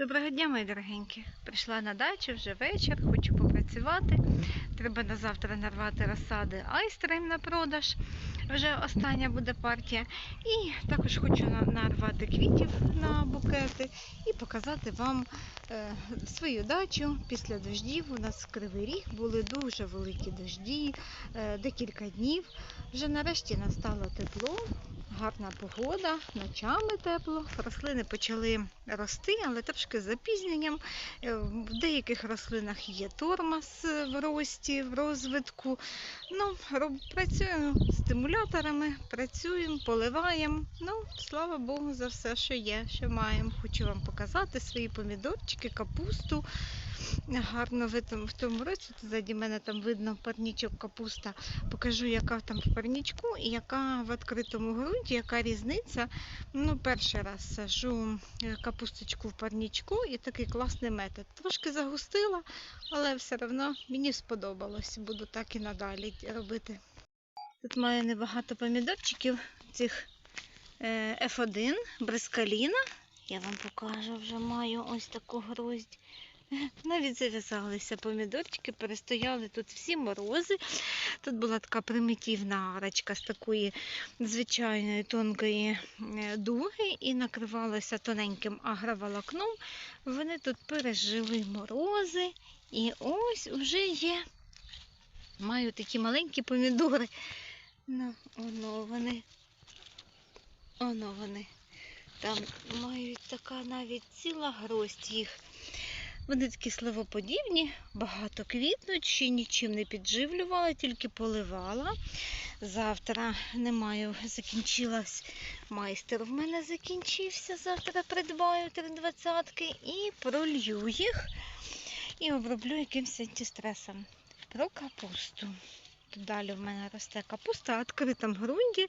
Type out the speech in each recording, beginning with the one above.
Доброго дня, мої дорогенькі. Прийшла на дачу вже вечір, хочу попрацювати. Треба на завтра нарвати розсади айстрим на продаж. Вже остання буде партія. І також хочу нарвати квітів на букети і показати вам е, свою дачу після дождів. У нас кривий ріг були дуже великі дожді, е, декілька днів. Вже нарешті настало тепло. Гарна погода, ночами тепло. Рослини почали рости, але трошки з запізненням. Е, В деяких рослинах є тормоз в рості, в розвитку. Ну, роб- працюємо з працюємо, поливаємо. Ну, слава Богу, за все, що є, що маємо. Хочу вам показати свої помідорчики, капусту. Гарно в тому, в тому році. Ззаді мене там видно парнічок капуста. Покажу, яка там в парнічку і яка в відкритому ґрунті, яка різниця. Ну, перший раз сажу е, капусточку в парнічку і такий класний метод. Трошки загустила, але все одно мені сподобалось. Буду так і надалі робити. Тут маю небагато помідорчиків цих е, F1, брискаліна. Я вам покажу, вже маю ось таку гроздь. Навіть зав'язалися помідорчики, перестояли тут всі морози. Тут була така примітивна арочка з такої звичайної тонкої е, дуги і накривалася тоненьким агроволокном. Вони тут пережили морози. І ось вже є. Маю такі маленькі помідори. Ну, оно вони. Оно вони. Там мають така навіть ціла гроздь їх. Вони такі словоподібні, багато квітнуть, ще нічим не підживлювала, тільки поливала. Завтра не маю, закінчилась. Майстер в мене закінчився. Завтра придбаю три двадцятки і пролью їх і оброблю якимось антистресом. Про капусту. Тут далі в мене росте капуста в відкритому ґрунті.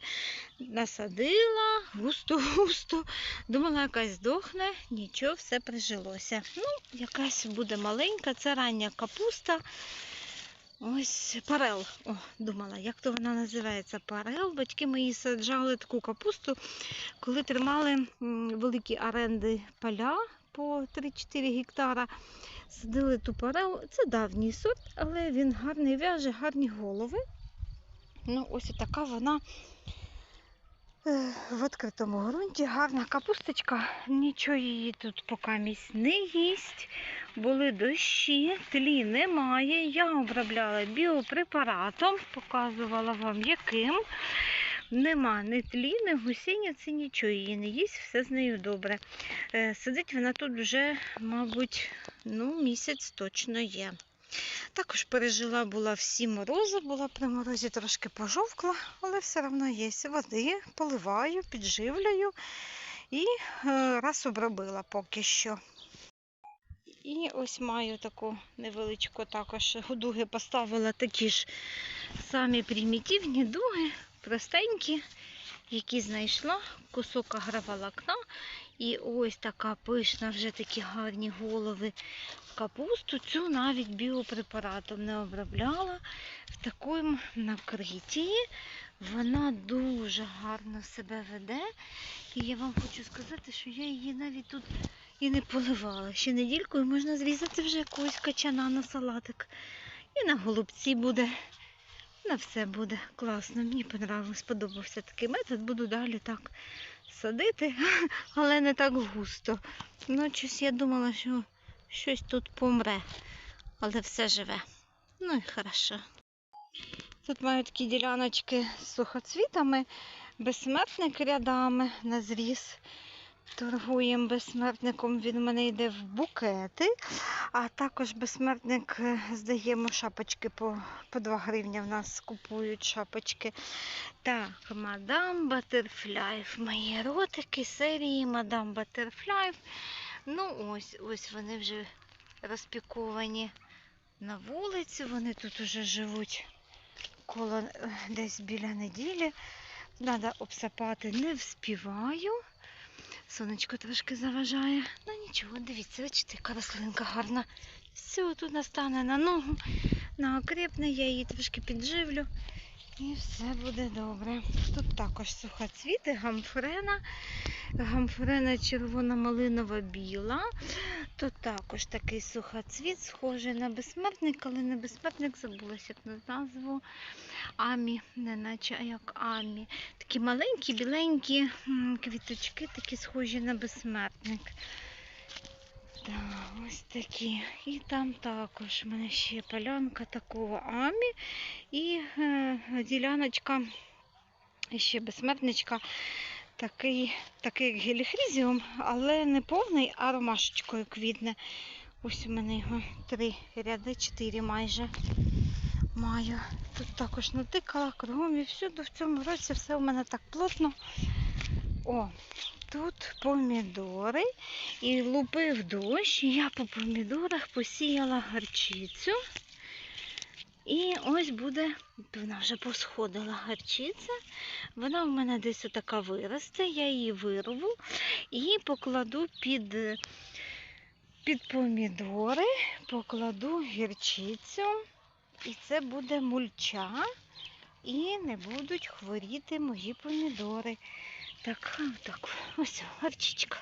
Насадила густо-густо. Думала, якась здохне, нічого, все прижилося. Ну, якась буде маленька, це рання капуста. Ось парел. О, думала, як то вона називається? Парел. Батьки мої саджали таку капусту, коли тримали великі оренди поля по 3-4 гектара. Садили ту парел. Це давній сорт, але він гарний в'яже, гарні голови. Ну, ось така вона е, в відкритому ґрунті. Гарна капусточка. Нічого її тут поки не їсть. Були дощі, тлі немає. Я обробляла біопрепаратом, показувала вам яким. Нема ні тлі, ні гусениці, нічого її не їсть, все з нею добре. Е, Сидить вона тут вже, мабуть, ну, місяць точно є. Також пережила була всі морози, була при морозі трошки пожовкла, але все одно є води, поливаю, підживлюю і е, раз обробила поки що. І ось маю таку невеличку також дуги поставила такі ж самі примітивні дуги, простенькі, які знайшла, кусок агроволокна. І ось така пишна, вже такі гарні голови капусту. Цю навіть біопрепаратом не обробляла. В такому накритті вона дуже гарно себе веде. І я вам хочу сказати, що я її навіть тут і не поливала. Ще недількою можна зрізати вже якогось качана на салатик. І на голубці буде. На все буде класно. Мені понравилось, сподобався такий метод. Буду далі так садити, але не так густо. Ну, щось я думала, що щось тут помре, але все живе. Ну і хорошо. Тут маю такі діляночки з сухоцвітами, безсмертник рядами на зріз. Торгуємо безсмертником, він мене йде в букети, а також безсмертник е, здаємо шапочки по, по 2 гривні. В нас купують шапочки. Так, мадам Батерфляй. Мої ротики серії Мадам Батерфляй. Ну, ось, ось вони вже розпіковані на вулиці. Вони тут уже живуть коло е, десь біля неділі. Треба обсапати не вспіваю. Сонечко трошки заважає. Ну нічого, дивіться, бачите, яка рослинка гарна. Все, тут настане на ногу, на окріпне, я її трошки підживлю. І все буде добре. Тут також сухоцвіти, гамфрена. Гамфрена червона малинова біла. Тут також такий сухоцвіт, схожий на безсмертник, але не безсмертник, забулася як на назву. Амі, не наче а як амі. Такі маленькі, біленькі квіточки, такі схожі на безсмертник. Так, ось такі. І там також в мене ще полянка такого амі і е, діляночка, ще безсмертничка, такий, такий геліхрізіум, але не повний, а ромашечкою квітне. Ось у мене його три ряди, чотири майже маю. Тут також натикала кругом і всюди в цьому році все у мене так плотно. О, тут помідори. І лупив дощ, і я по помідорах посіяла гарчицю. І ось буде, вона вже посходила гарчиця. Вона у мене десь така виросте, я її вирву і покладу під, під помідори, покладу гірчицю. І це буде мульча, і не будуть хворіти мої помідори. Так, так, ось гарчичка.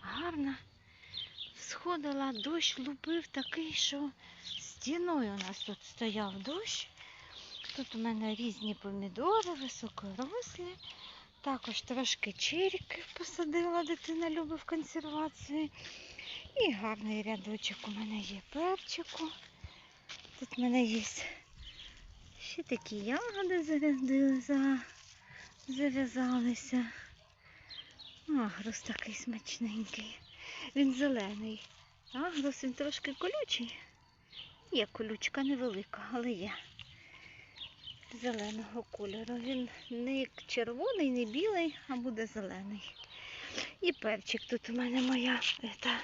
Гарна. Сходила, дощ лупив такий, що стіною у нас тут стояв дощ. Тут у мене різні помідори, високорослі. Також трошки черіків посадила, дитина любить в консервації. І гарний рядочок у мене є перчику. Тут в мене є ще такі ягоди зарядили, за... зав'язалися. Агрос такий смачненький. Він зелений. Агрос він трошки колючий. Є колючка невелика, але є. Зеленого кольору. Він не червоний, не білий, а буде зелений. І перчик тут у мене моя ета,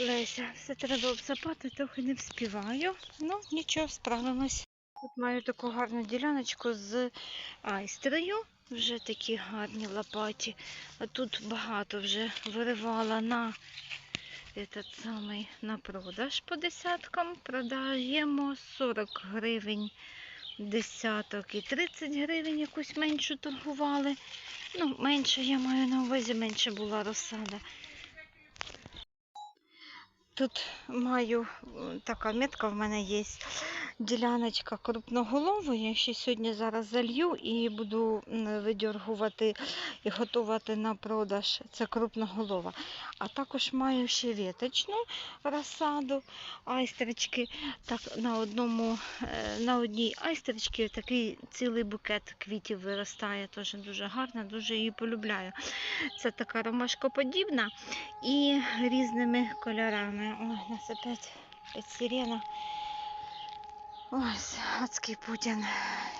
Леся. Все треба обсапати, трохи не вспіваю. Ну, нічого, справимось. Тут маю таку гарну діляночку з айстрою. Вже такі гарні лопаті. А тут багато вже виривала на этот самий на продаж по десяткам. Продаємо 40 гривень десяток і 30 гривень якусь меншу торгували. Ну, менше я маю на увазі, менше була розсада. Тут маю така метка в мене є. Діляночка крупноголової. Ще сьогодні зараз залью і буду видергувати і готувати на продаж. Це крупноголова. А також маю ще віточну розсаду, айстерочки. Так на одному, е, на одній айстерочці такий цілий букет квітів виростає. Теж дуже гарна, дуже її полюбляю. Це така ромашкоподібна і різними кольорами. Ой, у нас опять, опять сирена. Ось, адський Путін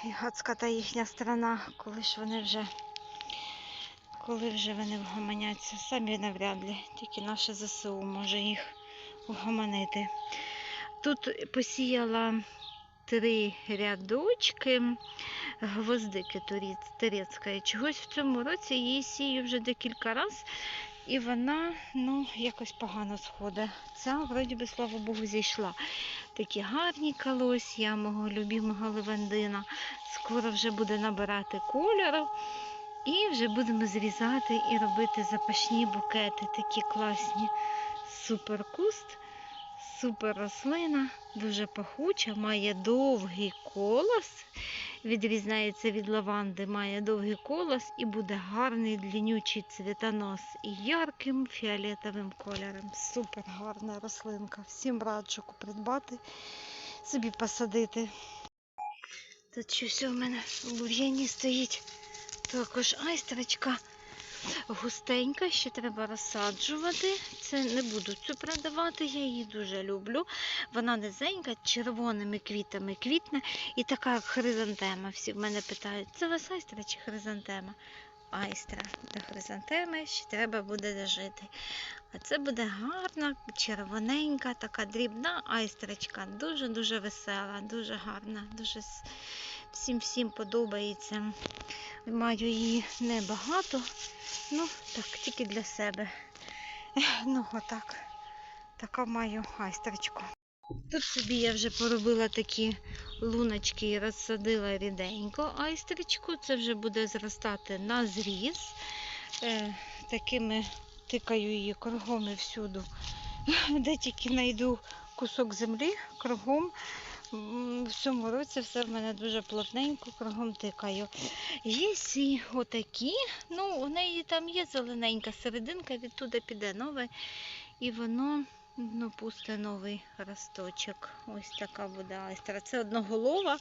і адська та їхня страна, коли ж вони вже, коли вже вони вгомоняться, самі навряд ли, тільки наше ЗСУ може їх вгомонити. Тут посіяла три рядочки гвоздики турецької. Чогось в цьому році її сію вже декілька разів, і вона ну, якось погано сходить. Ця, вроді би, слава Богу, зійшла. Такі гарні колосся, мого любимого левандина. Скоро вже буде набирати кольору. І вже будемо зрізати і робити запашні букети, такі класні. Супер куст, супер рослина, дуже пахуча, має довгий колос. Відрізняється від лаванди, має довгий колос і буде гарний длинючий цвітонос і ярким фіолетовим кольором. Супер гарна рослинка. Всім раджу придбати, собі посадити. Тут щось у мене в бур'яні стоїть. Також айстрочка густенька, ще треба розсаджувати. Це не буду цю продавати, я її дуже люблю. Вона низенька, червоними квітами квітне і така хризантема. Всі в мене питають, це у вас айстра чи хризантема? Айстра до хризантеми ще треба буде дожити. А це буде гарна, червоненька, така дрібна айстрочка. Дуже-дуже весела, дуже гарна, дуже всім всім подобається. Маю її небагато, ну так, тільки для себе. Ну, отак. Така маю айстрочку. Тут собі я вже поробила такі луночки і розсадила ріденько айстричку. Це вже буде зростати на зріз. Е, такими тикаю її кругом і всюду де тільки знайду кусок землі кругом. В цьому році все в мене дуже плотненько, кругом тикаю. Є сі отакі, ну у неї там є зелененька серединка, відтуди піде нове, і воно ну, пусте новий росточок. Ось така буде айстра. Це одноголова.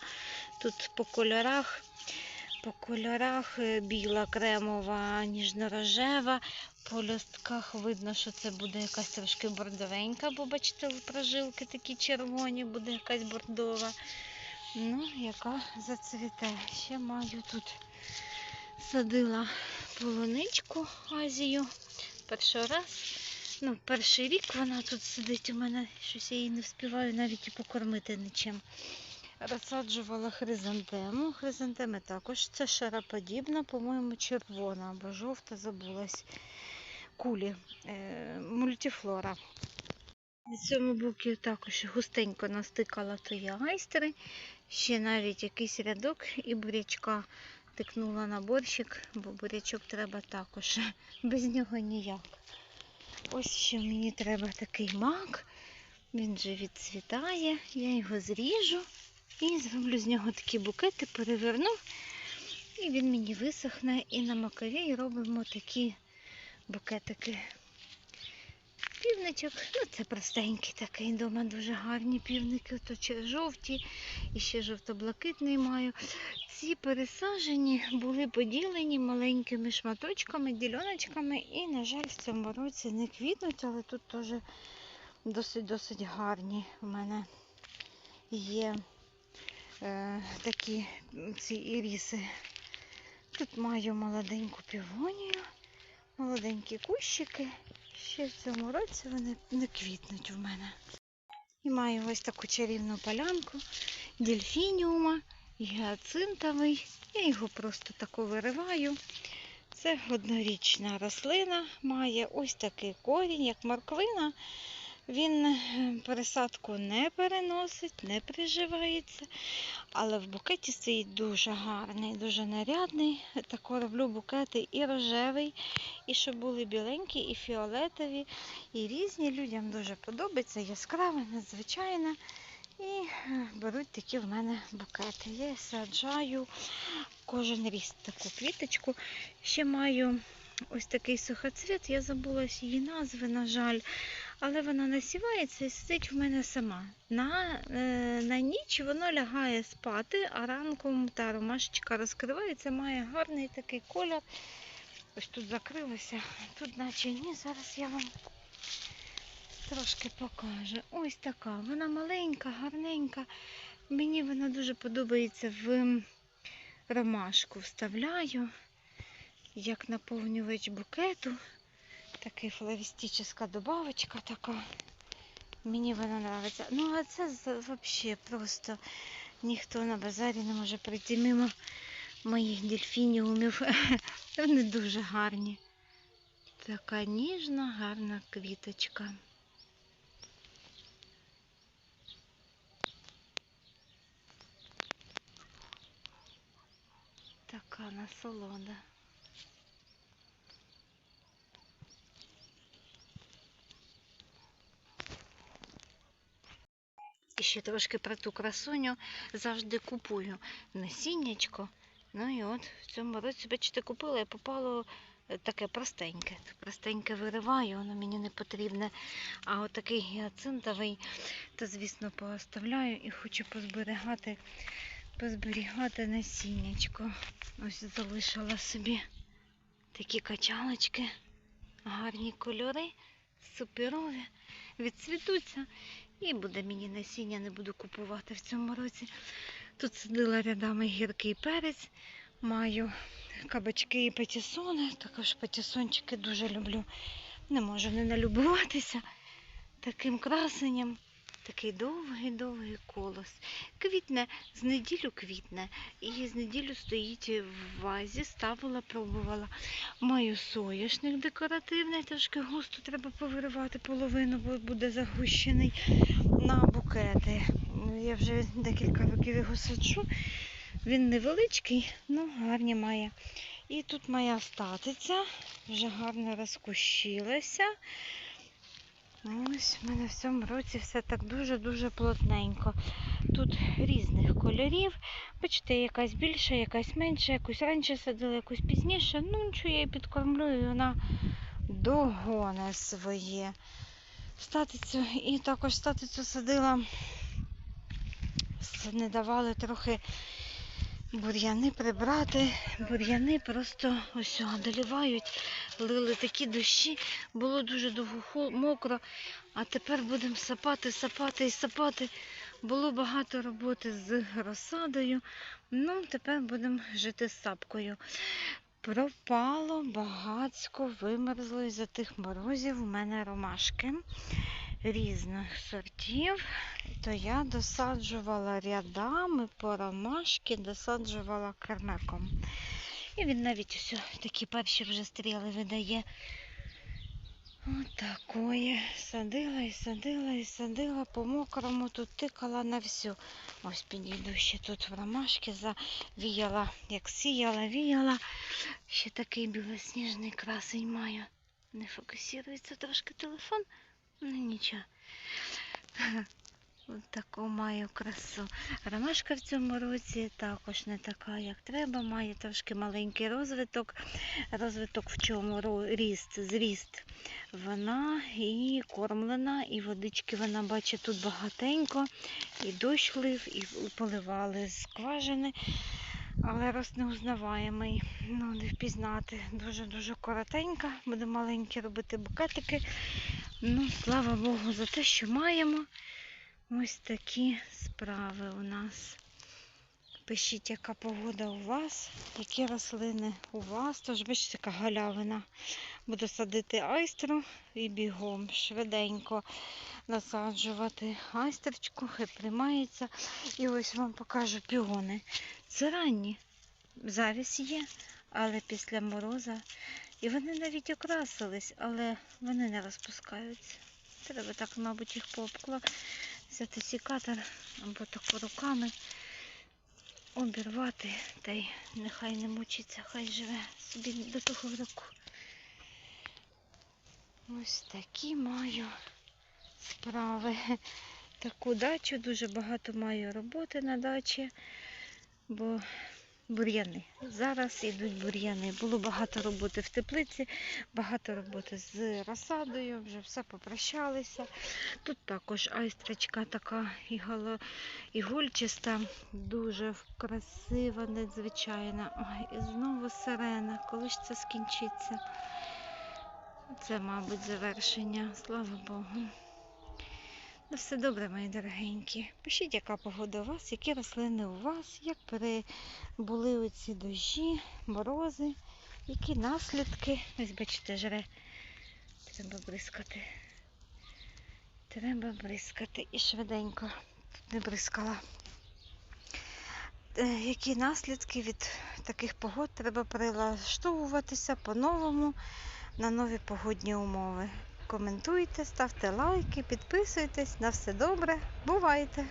Тут по кольорах, по кольорах е, біла, кремова, ніжно-рожева. По листках видно, що це буде якась трошки бордовенька, бо бачите, прожилки такі червоні, буде якась бордова. Ну, яка зацвіте. Ще маю тут садила полуничку Азію. Перший раз. Ну, перший рік вона тут сидить у мене, щось я її не встигаю навіть і покормити нічим. Розсаджувала хризантему. Хризантеми також. Це шароподібна, по-моєму, червона або жовта, забулась. Кулі, е, мультифлора. На цьому боку також густенько настикала тої айстри. Ще навіть якийсь рядок і бурячка тикнула на борщик, бо бурячок треба також. Без нього ніяк. Ось що мені треба такий мак. Він вже відцвітає. Я його зріжу і зроблю з нього такі букети, переверну. І він мені висохне. І на маковій робимо такі букетики. Півничок, ну це простенький такий дома, дуже гарні півники, то жовті, і ще жовто-блакитний маю. Ці пересаджені були поділені маленькими шматочками, діляночками, і, на жаль, в цьому році не квітнуть, але тут теж досить-досить гарні у мене є е, такі ці іріси. Тут маю молоденьку півонію, молоденькі кущики. Ще в цьому році вони не квітнуть у мене. І маю ось таку чарівну полянку дельфініума, гіацинтовий. Я його просто таку вириваю. Це однорічна рослина, має ось такий корінь, як морквина. Він е, пересадку не переносить, не приживається, але в букеті стоїть дуже гарний, дуже нарядний. Тако роблю букети і рожевий, і щоб були біленькі, і фіолетові, і різні. Людям дуже подобається, яскраве, надзвичайне. І е, беруть такі в мене букети. Я саджаю кожен ріст таку квіточку. Ще маю ось такий сухоцвіт, я забула її назви, на жаль. Але вона насівається і сидить в мене сама. На, е, на ніч воно лягає спати, а ранком та ромашечка розкривається, має гарний такий колір. Ось тут закрилося, тут наче ні, зараз я вам трошки покажу. Ось така. Вона маленька, гарненька. Мені вона дуже подобається в ромашку. Вставляю як наповнювач букету. Такий флористична добавочка така. Мені вона подобається. Ну, а це взагалі просто ніхто на базарі не може пройти мимо моїх дельфініумів. Вони дуже гарні. Така ніжна, гарна квіточка. Така насолода. І ще трошки про ту красуню завжди купую насіннячко. Ну і от в цьому році, бачите, купила і попало е, таке простеньке. Простеньке вириваю, воно мені не потрібне. А от такий гіацинтовий, то, звісно, пооставляю і хочу позберігати, позберігати насіннячко. Ось залишила собі такі качалочки, гарні кольори, суперові, відцвітуться. І буде мені насіння, не буду купувати в цьому році. Тут сидила рядами гіркий перець, маю кабачки і патісони. Також патісончики дуже люблю. Не можу не налюбуватися таким красенням. Такий довгий-довгий колос. Квітне, з неділю квітне. І з неділю стоїть в вазі, ставила, пробувала. Маю соняшник декоративний, трошки густо треба повиривати половину, бо буде загущений на букети. Я вже декілька років його саджу. Він невеличкий, ну гарні має. І тут моя статиця вже гарно розкущилася. Ось в мене в цьому році все так дуже-дуже плотненько. Тут різних кольорів. Бачите, якась більша, якась менша, якусь раніше садила, якусь пізніше. Ну, нічого, я її підкормлю і вона догоне своє. Статицю і також статицю садила. Не давали трохи бур'яни прибрати. Бур'яни просто ось одолівають. Лили такі дощі, було дуже довго мокро, а тепер будемо сапати, сапати і сапати. Було багато роботи з розсадою. Ну, тепер будемо жити з сапкою. Пропало багацько, вимерзло із-за тих морозів у мене ромашки різних сортів. То я досаджувала рядами по ромашки, досаджувала кермеком. І він навіть ось такі перші вже стріли видає. Отакої. Садила і садила і садила по мокрому, тут тикала на всю. Ось підійду ще тут в ромашки, завіяла, як сіяла, віяла. Ще такий білосніжний красень маю. Не фокусується трошки телефон. Ну нічого. Ось таку маю красу. Ромашка в цьому році також не така, як треба. Має трошки маленький розвиток. Розвиток в чому? Ріст, зріст. Вона і кормлена, і водички вона бачить тут багатенько, і дощ лив, і поливали з скважини. Але рост неузнаваємий, ну не впізнати. Дуже-дуже коротенька. Буду маленькі робити букетики. Ну, слава Богу, за те, що маємо. Ось такі справи у нас. Пишіть, яка погода у вас, які рослини у вас. Тож бачите, яка галявина. Буду садити айстру і бігом швиденько насаджувати айстерчку, хай приймається. І ось вам покажу піони. Це ранні. Завіс є, але після мороза. І вони навіть окрасились, але вони не розпускаються. Треба так, мабуть, їх пообкла, взяти сікатор або тако руками обірвати, та й нехай не мучиться, хай живе собі до того року. Ось такі маю справи. Таку дачу, дуже багато маю роботи на дачі, бо бур'яни. Зараз йдуть бур'яни. Було багато роботи в теплиці, багато роботи з розсадою, вже все попрощалися. Тут також айстрочка така ігольчаста, дуже красива, надзвичайна. Ой, і знову сирена. Коли ж це скінчиться? Це, мабуть, завершення. Слава Богу. Ну, все добре, мої дорогенькі. Пишіть, яка погода у вас, які рослини у вас, як перебули оці дощі, морози, які наслідки. Ось бачите, жре. Треба бризкати. Треба бризкати і швиденько тут не бризкала. Е, Які наслідки від таких погод треба прилаштовуватися по-новому на нові погодні умови. Коментуйте, ставте лайки, підписуйтесь. На все добре. Бувайте!